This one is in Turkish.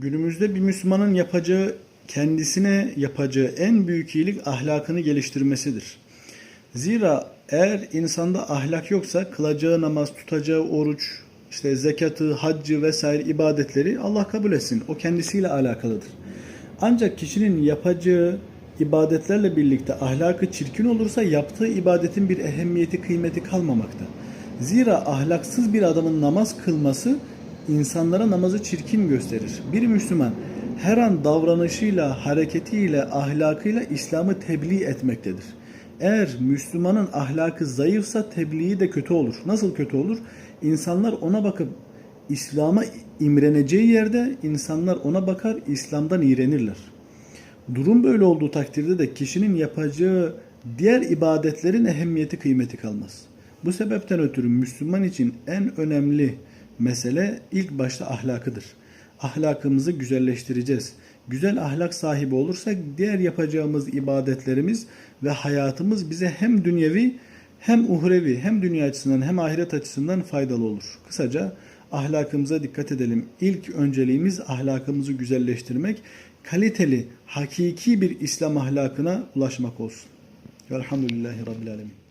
Günümüzde bir Müslümanın yapacağı, kendisine yapacağı en büyük iyilik ahlakını geliştirmesidir. Zira eğer insanda ahlak yoksa kılacağı namaz, tutacağı oruç, işte zekatı, haccı vesaire ibadetleri Allah kabul etsin. O kendisiyle alakalıdır. Ancak kişinin yapacağı ibadetlerle birlikte ahlakı çirkin olursa yaptığı ibadetin bir ehemmiyeti, kıymeti kalmamakta. Zira ahlaksız bir adamın namaz kılması insanlara namazı çirkin gösterir. Bir Müslüman her an davranışıyla, hareketiyle, ahlakıyla İslam'ı tebliğ etmektedir. Eğer Müslümanın ahlakı zayıfsa tebliği de kötü olur. Nasıl kötü olur? İnsanlar ona bakıp İslam'a imreneceği yerde insanlar ona bakar, İslam'dan iğrenirler. Durum böyle olduğu takdirde de kişinin yapacağı diğer ibadetlerin ehemmiyeti kıymeti kalmaz. Bu sebepten ötürü Müslüman için en önemli mesele ilk başta ahlakıdır. Ahlakımızı güzelleştireceğiz. Güzel ahlak sahibi olursak diğer yapacağımız ibadetlerimiz ve hayatımız bize hem dünyevi hem uhrevi hem dünya açısından hem ahiret açısından faydalı olur. Kısaca ahlakımıza dikkat edelim. İlk önceliğimiz ahlakımızı güzelleştirmek, kaliteli, hakiki bir İslam ahlakına ulaşmak olsun. Velhamdülillahi Rabbil Alemin.